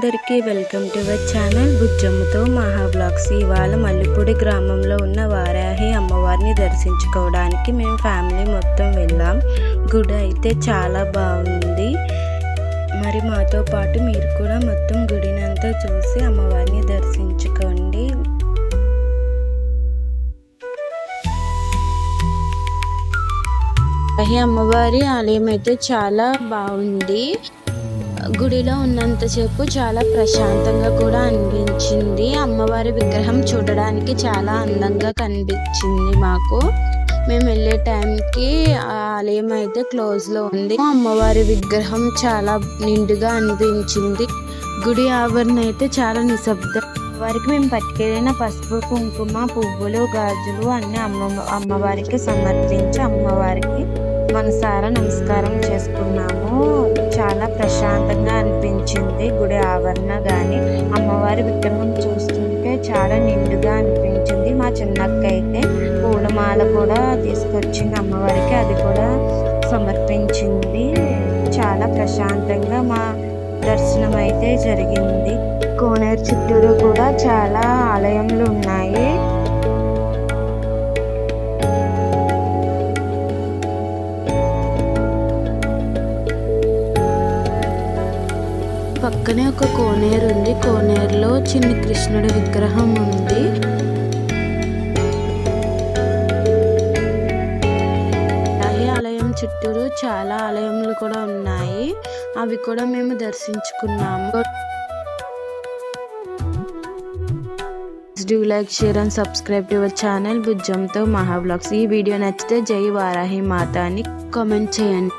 అందరికీ welcome to our channel బుజ్జమ్మతో Maha blogs ఇవాళ మల్లిపూడి గ్రామంలో ఉన్న వారాహి అమ్మవారిని దర్శించుకోవడానికి మేము ఫ్యామిలీ మొత్తం వెళ్ళాం. గుడి అయితే చాలా బాగుంది. మరి మాతో పాటు మీరు కూడా మొత్తం గుడినంతా చూసి అమ్మవారిని దర్శించుకోండి. అమ్మవారి ఆలయం అయితే చాలా బాగుంది. గుడిలో ఉన్నంతసేపు చాలా ప్రశాంతంగా కూడా అనిపించింది. అమ్మవారి విగ్రహం చూడడానికి చాలా అందంగా కనిపించింది మాకు. మేము వెళ్ళే టైంకి ఆలయం అయితే క్లోజ్లో ఉంది. అమ్మవారి విగ్రహం చాలా నిండుగా అనిపించింది. గుడి ఆవరణ అయితే చాలా నిశ్శబ్దం. వారికి మేము పట్టుకెళ్ళిన పసుపు కుంకుమ పువ్వులు గాజులు అన్నీ అమ్మ అమ్మవారికి సమర్పించి అమ్మవారికి మనసారా నమస్కారం చేసుకున్నాము. చాలా ప్రశాంతంగా అనిపించింది గుడి ఆవరణ కానీ అమ్మవారి విగ్రహం చూస్తుంటే చాలా నిండుగా అనిపించింది. మా చిన్నక్క అయితే పూలమాల కూడా తీసుకొచ్చింది అమ్మవారికి. అది కూడా సమర్పించింది. చాలా ప్రశాంతంగా మా దర్శనం అయితే జరిగింది. కోనేరు చుట్టూరు కూడా చాలా ఆలయంలో ఉన్నాయి పక్కనే ఒక కోనేరు ఉంది. కోనేరులో చిన్ని కృష్ణుడి విగ్రహం ఉంది. అలాగే ఆలయం చుట్టూరు చాలా ఆలయములు కూడా ఉన్నాయి. అవి కూడా మేము దర్శించుకున్నాము. Do like share and subscribe to our channel బుజ్జంతో మహాబ్లాగ్స్ ఈ వీడియో నచ్చితే జై వారాహి మాత అని కామెంట్ చేయండి.